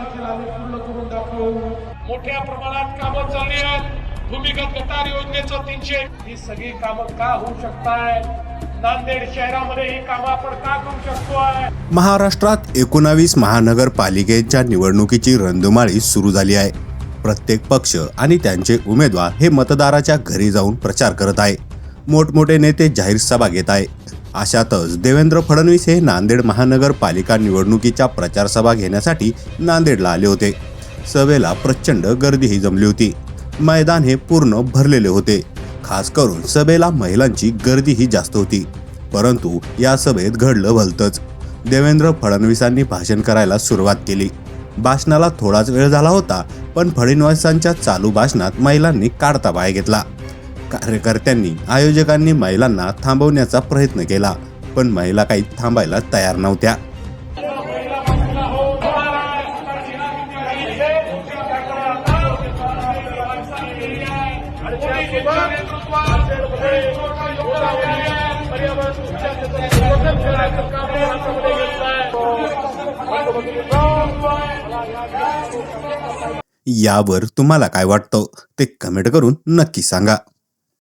देखील आम्ही पूर्ण करून दाखवू. मोठ्या प्रमाणात कामं चालली आहेत. भूमिगत गटार योजनेचं तीनशे. ही सगळी कामं का होऊ शकताय? महाराष्ट्रात एकोणावीस महानगरपालिकेच्या निवडणुकीची रणधुमाळी सुरू झाली आहे. प्रत्येक पक्ष आणि त्यांचे उमेदवार हे मतदाराच्या घरी जाऊन प्रचार करत आहे. मोठमोठे नेते जाहीर सभा घेत आहे अशातच देवेंद्र फडणवीस हे नांदेड महानगरपालिका निवडणुकीच्या प्रचारसभा घेण्यासाठी नांदेडला आले होते. सभेला प्रचंड गर्दीही जमली होती. मैदान हे पूर्ण भरलेले होते. खास करून सभेला महिलांची गर्दीही जास्त होती. परंतु या सभेत घडलं भलतंच. देवेंद्र फडणवीसांनी भाषण करायला सुरुवात केली. भाषणाला थोडाच वेळ झाला होता पण फडणवीसांच्या चालू भाषणात महिलांनी काढता पाय घेतला. कार्यकर्त्यांनी आयोजकांनी महिलांना थांबवण्याचा प्रयत्न केला पण महिला काही थांबायला तयार नव्हत्या. यावर तुम्हाला काय वाटतं ते कमेंट करून नक्की सांगा.